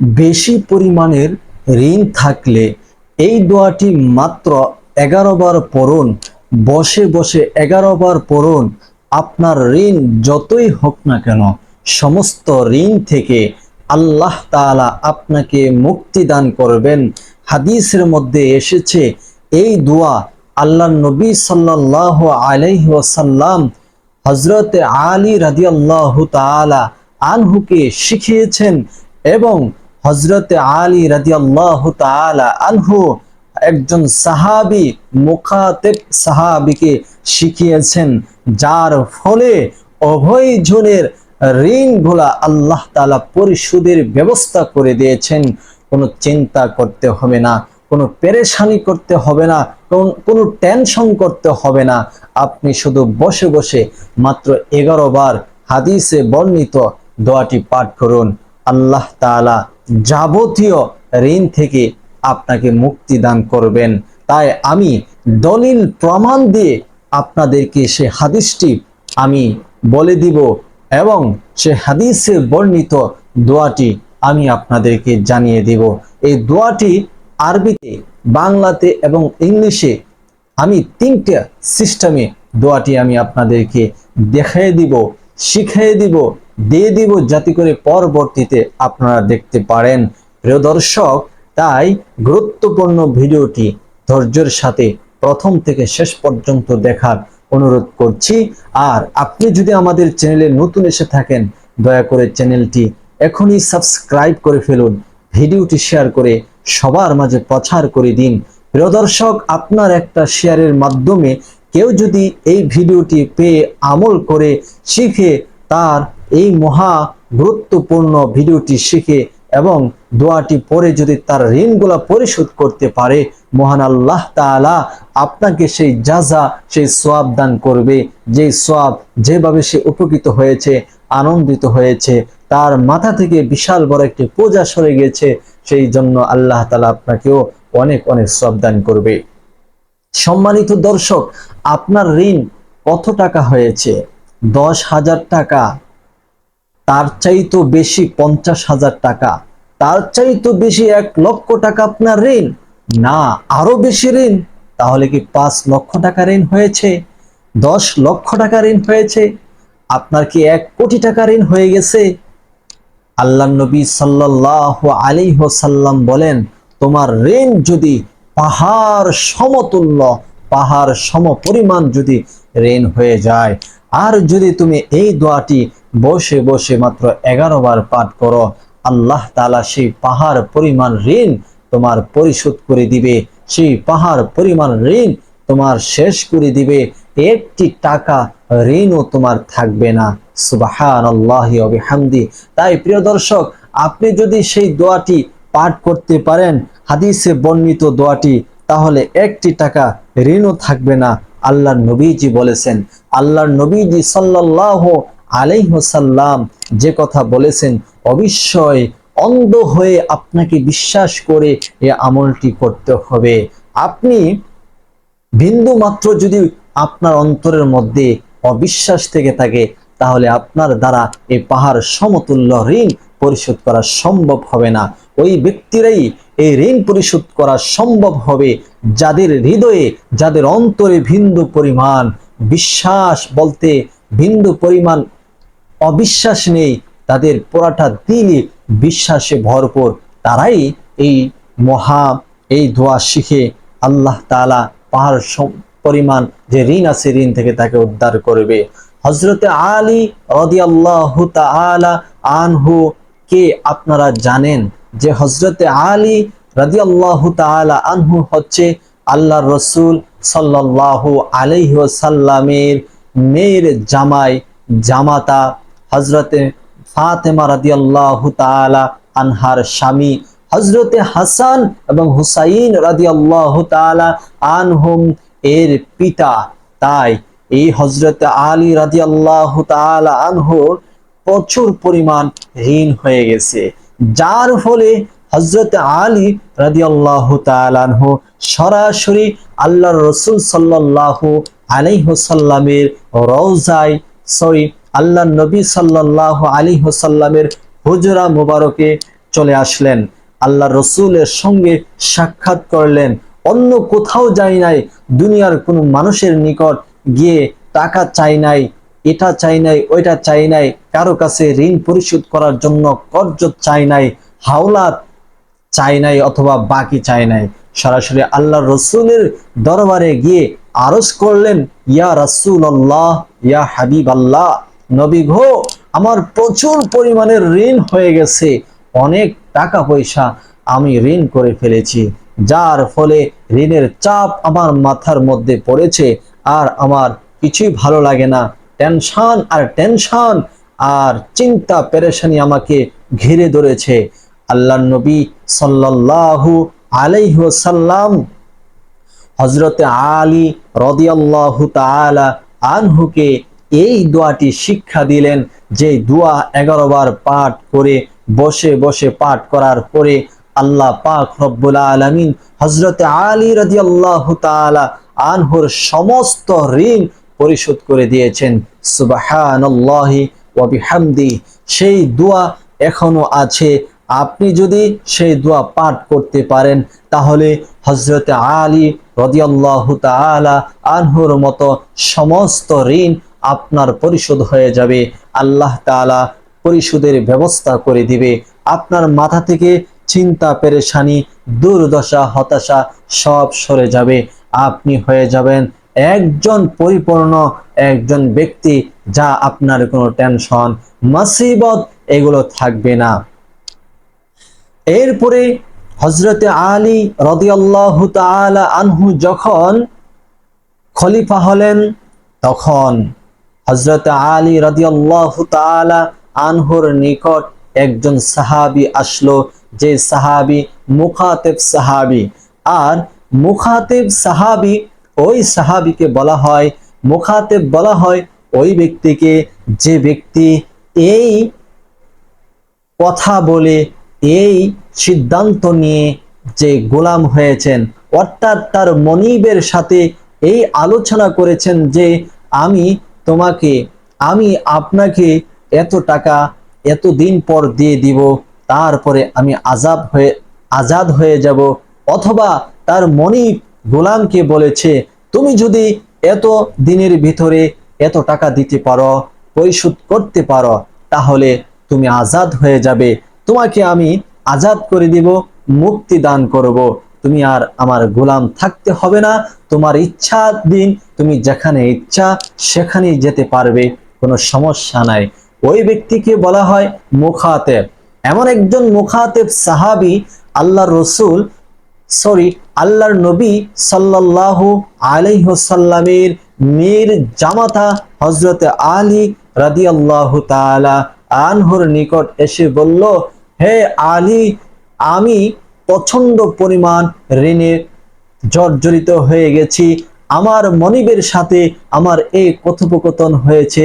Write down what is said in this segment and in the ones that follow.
বেশি পরিমাণের ঋণ থাকলে এই দোয়াটি মাত্র এগারো বার পড়ুন, বসে বসে এগারো বার পড়ুন। আপনার ঋণ যতই হোক না কেন, সমস্ত ঋণ থেকে আল্লাহ তাআলা আপনাকে মুক্তি দান করবেন। হাদিসের মধ্যে এসেছে, এই দোয়া আল্লাহ নবী সাল্লাহ আলাইহি ওয়াসাল্লাম হজরত আলী রাদিয়াল্লাহু তাআলা আনহুকে শিখিয়েছেন এবং হজরত আলী রাদিয়াল্লাহু তাআলা আনহু একজন সাহাবি, মুখাতেব সাহাবিকে শিখিয়েছেন, যার ফলে উভয় জনের ঋণগুলা আল্লাহ তাআলা পরিশোধের ব্যবস্থা করে দিয়েছেন। কোনো চিন্তা করতে হবে না, কোনো পেরেশানি করতে হবে না কোনো টেনশন করতে হবে না। আপনি শুধু বসে বসে মাত্র এগারো বার হাদিসে বর্ণিত দোয়াটি পাঠ করুন। আল্লাহ তাআলা যাবতীয় ঋণ থেকে আপনাকে মুক্তি দান করবেন। তাই আমি দলিল প্রমাণ দিয়ে আপনাদেরকে সে হাদিসটি আমি বলে দিব এবং সে হাদিসে বর্ণিত দোয়াটি আমি আপনাদেরকে জানিয়ে দিব। এই দোয়াটি আরবিতে, বাংলাতে এবং ইংলিশে আমি তিনটা সিস্টেমে দোয়াটি আমি আপনাদেরকে দেখিয়ে দিব, শিখিয়ে দিব দিয়ে দিব যাতে করে পরবর্তীতে আপনারা দেখতে পারেন। প্রিয় দর্শক, তাই গুরুত্বপূর্ণ ভিডিওটি ধৈর্যের সাথে প্রথম থেকে শেষ পর্যন্ত দেখার অনুরোধ করছি। আর আপনি যদি আমাদের চ্যানেলে নতুন এসে থাকেন, দয়া করে চ্যানেলটি এখনই সাবস্ক্রাইব করে ফেলুন। ভিডিওটি শেয়ার করে সবার মাঝে প্রচার করে দিন। প্রিয় দর্শক, আপনার একটা শেয়ারের মাধ্যমে কেউ যদি এই ভিডিওটি পেয়ে আমল করে শিখে তার এই মহা গুরুত্বপূর্ণ ভিডিওটি শিখে এবং দোয়াটি পরে যদি তার ঋণগুলা পরিশোধ করতে পারে, মহান আল্লাহ তাআলা আপনাকে সেই যাজা সেই সোয়াব দান করবে। যে সোয়াব যেভাবে সে উপকৃত হয়েছে, আনন্দিত হয়েছে, তার মাথা থেকে বিশাল বড় একটি পূজা সরে গেছে, সেই জন্য আল্লাহ তালা আপনাকেও অনেক অনেক সব দান করবে। সম্মানিত দর্শক, আপনার ঋণ কত টাকা হয়েছে? দশ হাজার টাকা তার চাইতো বেশি পঞ্চাশ হাজার টাকা। তার চাইতো বেশি এক লক্ষ টাকা আপনার ঋণ। না, আরও বেশি ঋণ। তাহলে কি পাঁচ লক্ষ টাকা ঋণ হয়েছে? দশ লক্ষ টাকা ঋণ হয়েছে। আপনার কি এক কোটি টাকা ঋণ হয়ে গেছে? আল্লাহ নবী সাল্লাহ আলী সাল্লাম বলেন, তোমার ঋণ যদি পাহাড় সমতুল্য, পাহাড় সম পরিমাণ যদি ঋণ হয়ে যায় আর যদি তুমি এই দোয়াটি বসে বসে মাত্র এগারো বার পাঠ করো, আল্লাহ তালা সেই পাহাড় পরিমাণ ঋণ তোমার পরিশোধ করে দিবে। সেই পাহাড় পরিমাণ ঋণ তোমার শেষ করে দিবে। একটি টাকা ঋণও তোমার থাকবে না। সুবাহান আল্লাহি হামদি তাই প্রিয় দর্শক, আপনি যদি সেই দোয়াটি পাঠ করতে পারেন, হাদিসে বর্ণিত দোয়াটি, তাহলে একটি টাকা ঋণও থাকবে না। আল্লাহর নবীজি বলেছেন, আল্লাহর নবীজি সাল্লাহ আলাইহসাল্লাম যে কথা বলেছেন, অবশ্যই অন্ধ হয়ে আপনাকে বিশ্বাস করে এ আমলটি করতে হবে। আপনি বিন্দু মাত্র যদি আপনার অন্তরের মধ্যে অবিশ্বাস থেকে থাকে, তাহলে আপনার দ্বারা এই পাহাড় সমতুল্য ঋণ পরিশোধ করা সম্ভব হবে না। ওই ব্যক্তিরাই এই ঋণ পরিশোধ করা সম্ভব হবে যাদের হৃদয়ে, যাদের অন্তরে বিন্দু পরিমাণ বিশ্বাস বলতে বিন্দু পরিমাণ অবিশ্বাস নেই, তাদের পোড়াটা দিলে বিশ্বাসে ভরপুর। তারাই এই মহা, এই দোয়া শিখে আল্লাহ তাআলা পাহাড় পরিমাণ যে ঋণ আছে, ঋণ থেকে তাকে উদ্ধার করবে। হজরতে আলী রদিয়াল্লাহু তাআলা আনহু কে আপনারা জানেন? যে হজরতে আলী রাদিয়াল্লাহু তাআলা আনহু হচ্ছে আল্লাহ রসুল সাল্লাল্লাহু আলাইহি ওয়াসাল্লামের মেয়ের জামাই, জামাতা হজরতে ফাতেমা রাদিয়াল্লাহু তাআলা আনহার স্বামী। হজরতে হাসান এবং হুসাইন রাদিয়াল্লাহু তাআলা আনহুম এর পিতা। তাই এই হজরতে আলী রাদিয়াল্লাহু তাআলা আনহুর প্রচুর পরিমাণ ঋণ হয়ে গেছে। যার ফলে হজরত আলী রাদিয়াল্লাহু তাআলা আনহু সরাসরি আল্লাহর রসুল সাল্লাল্লাহু আলাইহি সাল্লামের রওজায়, সরি আল্লাহ নবী সাল্লাল্লাহু আলাইহি সাল্লামের হুজরা মুবারকে চলে আসলেন। আল্লাহ রসুলের সঙ্গে সাক্ষাৎ করলেন। অন্য কোথাও যাই নাই, দুনিয়ার কোনো মানুষের নিকট গিয়ে টাকা চাই নাই। এটা চাই নাই, ওইটা চাই নাই, কারও কাছে ঋণ পরিশোধ করার জন্য কর্জ চাই নাই হাওলাত চাই নাই অথবা বাকি চাই নাই। সরাসরি আল্লাহ রসুলের দরবারে গিয়ে আরজ করলেন, ইয়া রাসুল আল্লাহ ইয়া হাবিব আল্লাহ নবী ঘো আমার প্রচুর পরিমাণের ঋণ হয়ে গেছে, অনেক টাকা পয়সা আমি ঋণ করে ফেলেছি, যার ফলে ঋণের চাপ আমার মাথার মধ্যে পড়েছে, আর আমার কিছুই ভালো লাগে না। টেনশন আর টেনশন আর চিন্তা পেরেশানি আমাকে ঘিরে ধরেছে। আল্লাহ নবী সাল্লাল্লাহু আলাইহি ওয়াসাল্লাম হজরতে আলী রদিয়াল্লাহু তাআলা আনহুকে এই দোয়াটি শিক্ষা দিলেন যে দোয়া এগারো বার পাঠ করে বসে বসে পাঠ করার পরে আল্লাহ পাক রব্বুল আলামিন হজরতে আলী রাদিয়াল্লাহু তাআলা আনহুর সমস্ত ঋণ পরিশোধ করে দিয়েছেন, সুবহানাল্লাহি ওয়া বিহামদি। সেই দোয়া এখনও আছে। আপনি যদি সেই দোয়া পাঠ করতে পারেন, তাহলে হজরতে আলী রদিয়াল্লাহু তাআলা আনহুর মতো সমস্ত ঋণ আপনার পরিশোধ হয়ে যাবে। আল্লাহ তাআলা পরিশোধের ব্যবস্থা করে দিবে। আপনার মাথা থেকে চিন্তা, পেরেশানি, দুর্দশা, হতাশা সব সরে যাবে। আপনি হয়ে যাবেন একজন পরিপূর্ণ একজন ব্যক্তি যা আপনার কোনো টেনশন মাসিবত এগুলো থাকবে না। এরপরে হজরতে আলী রদিয়াল্লাহু আনহু যখন খলিফা হলেন, তখন হজরতে আলী রদিয়াল্লাহু তাআলা আনহুর নিকট একজন সাহাবী আসলো, যে সাহাবী মুখাতেব সাহাবী। আর মুখাতেব সাহাবী ওই সাহাবিকে বলা হয়, মুখাতেব বলা হয়, ওই ব্যক্তিকে যে ব্যক্তি এই কথা বলে, এই সিদ্ধান্ত নিয়ে যে গোলাম হয়েছেন, অর্থাৎ তার মনিবের সাথে এই আলোচনা করেছেন যে, আমি তোমাকে, আমি আপনাকে এত টাকা এত দিন পর দিয়ে দিব, তারপরে আমি আজাব হয়ে, আজাদ হয়ে যাব, অথবা তার মনিব গোলামকে বলেছে, তুমি যদি এত দিনের ভিতরে এত টাকা দিতে পারো, পরিশোধ করতে পারো, তাহলে তুমি আজাদ হয়ে যাবে। তোমাকে আমি আজাদ করে দিব, মুক্তি দান করব। তুমি আর আমার গোলাম থাকতে হবে না। তোমার ইচ্ছা দিন, তুমি যেখানে ইচ্ছা সেখানেই যেতে পারবে। কোনো সমস্যা নাই। ওই ব্যক্তিকে বলা হয় মুখাতেব। এমন একজন মুখাতেব সাহাবি আল্লাহ রসুল সরি, আল্লাহর নবী সাল্লাল্লাহু আলাইহসাল্লামের মেয়ের জামাতা হজরতে আলী রাদিয়াল্লাহু তাআলা আনহুর নিকট এসে বলল, হে আলী, আমি প্রচণ্ড পরিমাণ ঋণে জর্জরিত হয়ে গেছি। আমার মনিবের সাথে আমার এই কথোপকথন হয়েছে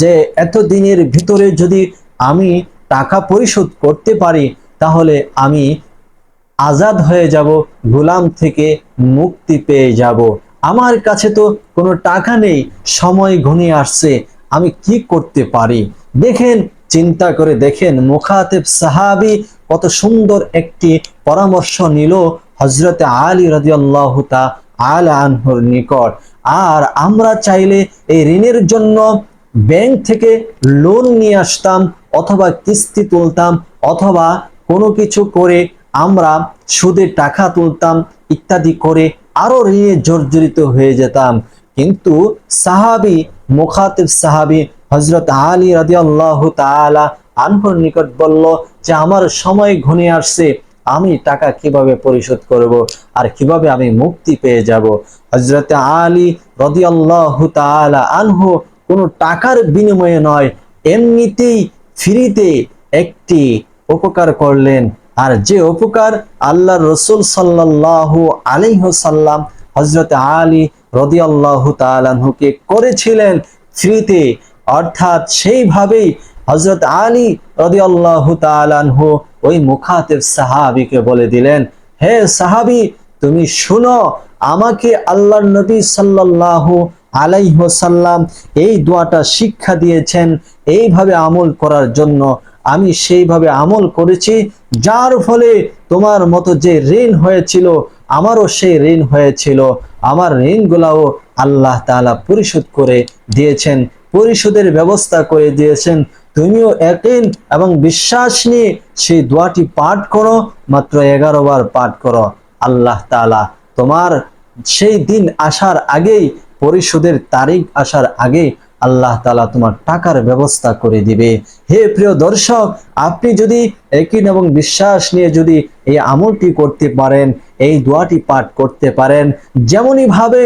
যে এত দিনের ভিতরে যদি আমি টাকা পরিশোধ করতে পারি, তাহলে আমি আজাদ হয়ে যাব, গোলাম থেকে মুক্তি পেয়ে যাব। আমার কাছে তো কোনো টাকা নেই, সময় ঘনিয়ে আসছে, আমি কি করতে পারি? দেখেন, চিন্তা করে দেখেন, মুখাতেব সাহাবি কত সুন্দর একটি পরামর্শ নিল হজরতে আলী রাজিয়াল্লাহ আল আনহুর নিকট। আর আমরা চাইলে এই ঋণের জন্য ব্যাংক থেকে লোন নিয়ে আসতাম, অথবা কিস্তি তুলতাম, অথবা কোনো কিছু করে আমরা সুদের টাকা তুলতাম ইত্যাদি করে আরও ঋণে জর্জরিত হয়ে যেতাম। কিন্তু সাহাবি, মুখাতিব সাহাবি হজরত আলী রাদিয়াল্লাহ তাআলা আনহুর নিকট বলল যে, আমার সময় ঘনিয়ে আসছে, আমি টাকা কীভাবে পরিশোধ করব আর কীভাবে আমি মুক্তি পেয়ে যাব? হজরত আলী রদিয়াল্লাহ তাআলা আনহু কোনো টাকার বিনিময়ে নয়, এমনিতেই ফ্রিতে একটি উপকার করলেন। আর যে উপকার আল্লাহ রসুল সাল্লাল্লাহু আলাইহসাল্লাম হজরত আলী রদিয়াল্লাহু তাআলাহুকে করেছিলেন ফ্রিতে, অর্থাৎ সেইভাবেই হজরত আলী রদিয়াল্লাহু তাআলাহু ওই মুখাতেব সাহাবিকে বলে দিলেন, হে সাহাবি, তুমি শুনো, আমাকে আল্লাহর নবী সাল্লাল্লাহু আলাইহসাল্লাম এই দোয়াটা শিক্ষা দিয়েছেন, এইভাবে আমল করার জন্য আমি সেইভাবে আমল করেছি, যার ফলে তোমার মতো যে ঋণ হয়েছিল, আমারও সেই ঋণ হয়েছিল। আমার ঋণগুলাও আল্লাহ তাআলা পরিশোধ করে দিয়েছেন, পরিশোধের ব্যবস্থা করে দিয়েছেন। তুমিও একদিন এবং বিশ্বাস নিয়ে সেই দোয়াটি পাঠ করো, মাত্র এগারো বার পাঠ করো। আল্লাহ তাআলা তোমার সেই দিন আসার আগেই, পরিশোধের তারিখ আসার আগেই আল্লাহ তালা তোমার টাকার ব্যবস্থা করে দিবে। হে প্রিয় দর্শক, আপনি যদি একিন এবং বিশ্বাস নিয়ে যদি এই আমলটি করতে পারেন, এই দোয়াটি পাঠ করতে পারেন যেমনই ভাবে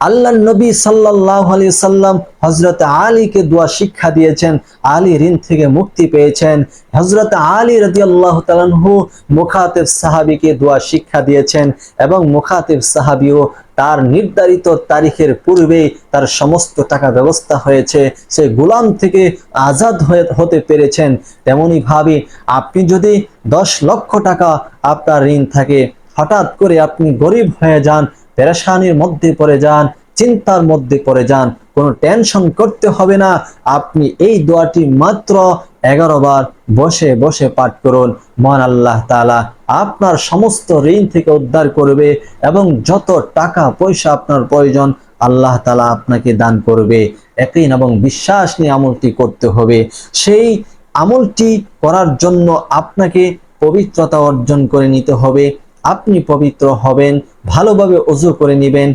আল্লাহ নবী সাল্লাহ আলি সাল্লাম হজরত আলীকে দোয়া শিক্ষা দিয়েছেন। আলী ঋণ থেকে মুক্তি পেয়েছেন। হজরত আলী রদি আল্লাহ তালানহু মুখাতেব সাহাবিকে দোয়া শিক্ষা দিয়েছেন এবং মুখাতেব সাহাবিও তার নির্ধারিত তারিখের পূর্বেই তার সমস্ত টাকা ব্যবস্থা হয়েছে। সে গোলাম থেকে আজাদ হতে পেরেছেন। তেমনি ভাবে, আপনি যদি দশ লক্ষ টাকা আপনার ঋণ থাকে, হঠাৎ করে আপনি গরিব হয়ে যান পেরেশানির মধ্যে পড়ে যান, চিন্তার মধ্যে পড়ে যান, কোনো টেনশন করতে হবে না। আপনি এই দোয়াটি মাত্র এগারো বার বসে বসে পাঠ করুন। মহান আল্লাহ তাআলা আপনার সমস্ত ঋণ থেকে উদ্ধার করবে এবং যত টাকা পয়সা আপনার প্রয়োজন, আল্লাহ তালা আপনাকে দান করবে। একই এবং বিশ্বাস নিয়ে আমলটি করতে হবে। সেই আমলটি করার জন্য আপনাকে পবিত্রতা অর্জন করে নিতে হবে। আপনি পবিত্র হবেন, ভালোভাবে অজু করে নেবেন।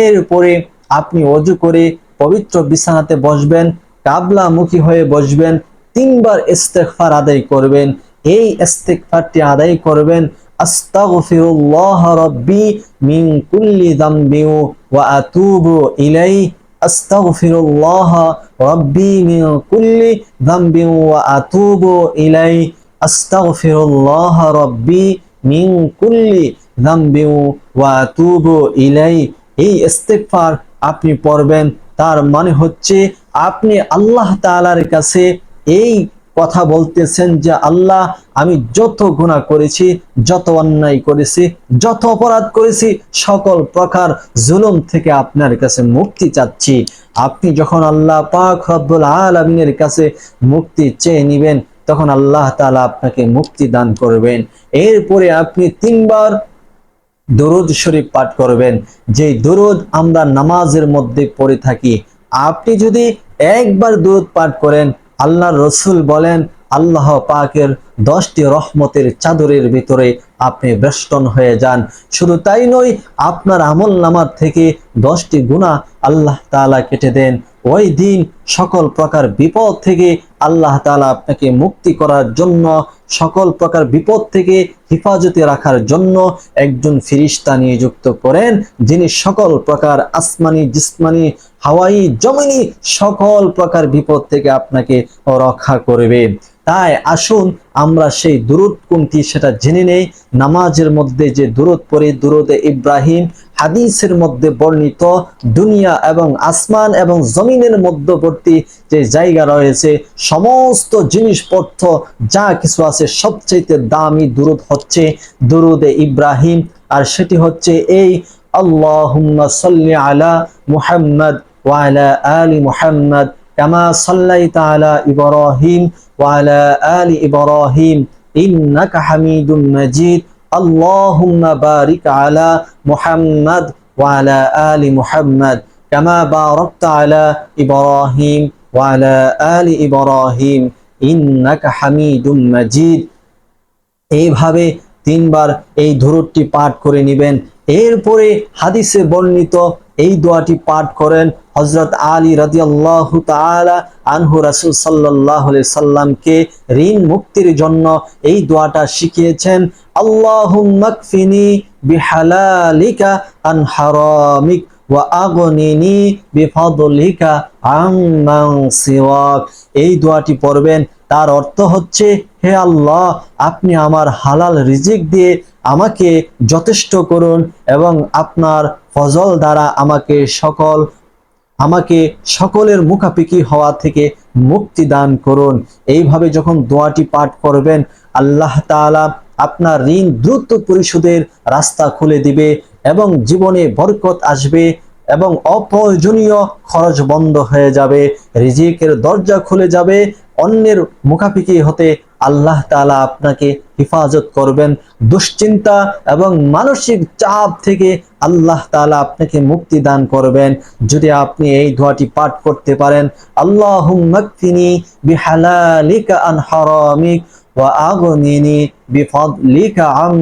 এরপরে আপনি অজু করে পবিত্র বিছানাতে বসবেন, কাবলামুখী হয়ে বসবেন, তিনবার ইস্তেগফার আদায় করবেন। এই ইস্তেগফারটি আদায় করবেন, আস্তাগফিরুল্লাহ রাব্বি মিন কুল্লি যামবি ওয়া আতুবু ইলাইহি, আস্তাগফিরুল্লাহ রাব্বি মিন কুল্লি যামবি ওয়া আতুবু ইলাইহি, আস্তাগফিরুল্লাহ রাব্বি মিন কুল্লি যামবি ওয়া আতুবু ইলাই। এই ইস্তেগফার আপনি পড়বেন। তার মানে হচ্ছে আপনি আল্লাহ তাআলার কাছে এই কথা বলতেছেন যে, আল্লাহ, আমি যত গুনাহ করেছি, যত অন্যায় করেছি, যত অপরাধ করেছি, সকল প্রকার জুলুম থেকে আপনার কাছে মুক্তি চাচ্ছি। আপনি যখন আল্লাহ পাক রব্বুল আলামিনের কাছে মুক্তি চেয়ে নেবেন তখন আল্লাহ তাআলা আপনাকে মুক্তি দান করবেন। এরপরে আপনি তিনবার দরুদ শরীফ পাঠ করবেন। যে দরুদ আমরা নামাজের মধ্যে পড়ে থাকি, আপনি যদি একবার দরুদ পাঠ করেন, আল্লাহর রসুল বলেন, আল্লাহ পাকের দশটি রহমতের চাদরের ভিতরে আপনি বেষ্টন হয়ে যান। শুধু তাই নয়, আপনার আমল নামার থেকে দশটি গুণা আল্লাহ তাআলা কেটে দেন। ওই দিন সকল প্রকার বিপদ থেকে আল্লাহ তালা আপনাকে মুক্তি করার জন্য, সকল প্রকার বিপদ থেকে হেফাজতে রাখার জন্য একজন ফিরিস্তা নিযুক্ত করেন, যিনি সকল প্রকার আসমানি, জিসমানি, হাওয়াই, জমিনি সকল প্রকার বিপদ থেকে আপনাকে রক্ষা করবে। তাই আসুন আমরা সেই দূরত কোনটি সেটা জেনে নেই। নামাজের মধ্যে যে দুরুদ পড়ি, দুরুদে ইব্রাহিম, হাদিসের মধ্যে বর্ণিত, দুনিয়া এবং আসমান এবং জমিনের মধ্যবর্তী যে জায়গা রয়েছে, সমস্ত জিনিসপত্র, যা কিছু আছে সবচেয়ে দামি দুরুদ হচ্ছে দুরুদে ইব্রাহিম। আর সেটি হচ্ছে এই আল্লাহ সাল্লি আলা মুহাম্মদ ওয়া আলা আলি মুহাম্মদ كما صليت على إبراهيم وعلى آل إبراهيم إنك حميد مجيد اللهم بارك على محمد وعلى آل محمد كما باركت على إبراهيم وعلى آل إبراهيم إنك حميد مجيد এইভাবে তিনবার এই ধরুরটি পাঠ করে নেবেন এরপরে হাদিসে বর্ণিত এই দোয়াটি পাঠ করেন হজরত আলী রাদিয়াল্লাহু তাআলা আনহু রাসুল আলাইহি সাল্লামকে ঋণ মুক্তির জন্য এই দোয়াটা শিখিয়েছেন কফিনি বিহালালিকা আন এই দোয়াটি পড়বেন, তার অর্থ হচ্ছে, হে আল্লাহ, আপনি আমার হালাল রিজিক দিয়ে আমাকে যথেষ্ট করুন এবং আপনার ফজল দ্বারা আমাকে সকল, আমাকে সকলের মুখাপিকি হওয়া থেকে মুক্তি দান করুন। এইভাবে যখন দোয়াটি পাঠ করবেন, আল্লাহ তাআলা আপনার ঋণ দ্রুত পরিশোধের রাস্তা খুলে দিবে এবং জীবনে বরকত আসবে এবং অপ্রয়োজনীয় খরচ বন্ধ হয়ে যাবে, রিজিকের দরজা খুলে যাবে, অন্যের মুখাপিকি হতে আল্লাহ তালা আপনাকে হেফাজত করবেন দুশ্চিন্তা এবং মানসিক চাপ থেকে আল্লাহ তালা আপনাকে মুক্তি দান করবেন। যদি আপনি এই দোয়াটি পাঠ করতে পারেন বিহালালিকা আন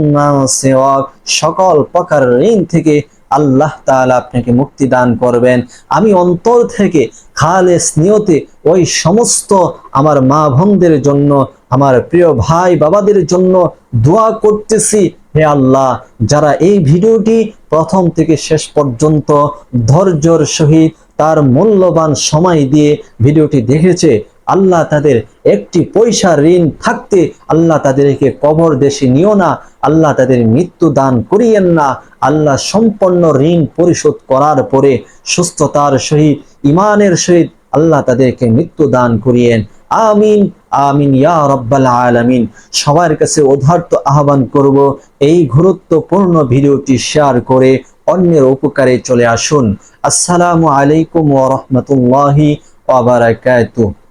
সকল প্রকার ঋণ থেকে আল্লাহ তাআলা আপনাকে মুক্তি দান করবেন। আমি অন্তর থেকে খালেস নিয়তে ওই সমস্ত আমার মা বোনদের জন্য আমার প্রিয় ভাই বাবাদের জন্য দোয়া করতেছি হে আল্লাহ, যারা এই ভিডিওটি প্রথম থেকে শেষ পর্যন্ত ধৈর্যর সহিত তার মূল্যবান সময় দিয়ে ভিডিওটি দেখেছে, আল্লাহ তাদের একটি পয়সা ঋণ থাকতে আল্লাহ তাদেরকে কবর দেশে নিও না, আল্লাহ তাদের মৃত্যু দান করিয়েন না, আল্লাহ সম্পন্ন ঋণ পরিশোধ করার পরে সুস্থতার সহিত ইমানের সহিত আল্লাহ তাদেরকে মৃত্যু দান করিয়েন। আমিন। আমিন, ইয়া রব্বাল আলামিন। সবার কাছে উদার্ত আহ্বান করব, এই গুরুত্বপূর্ণ ভিডিওটি শেয়ার করে অন্যের উপকারে চলে আসুন। আসসালামু আলাইকুম ওয়া রাহমাতুল্লাহি ওয়া বারাকাতুহু।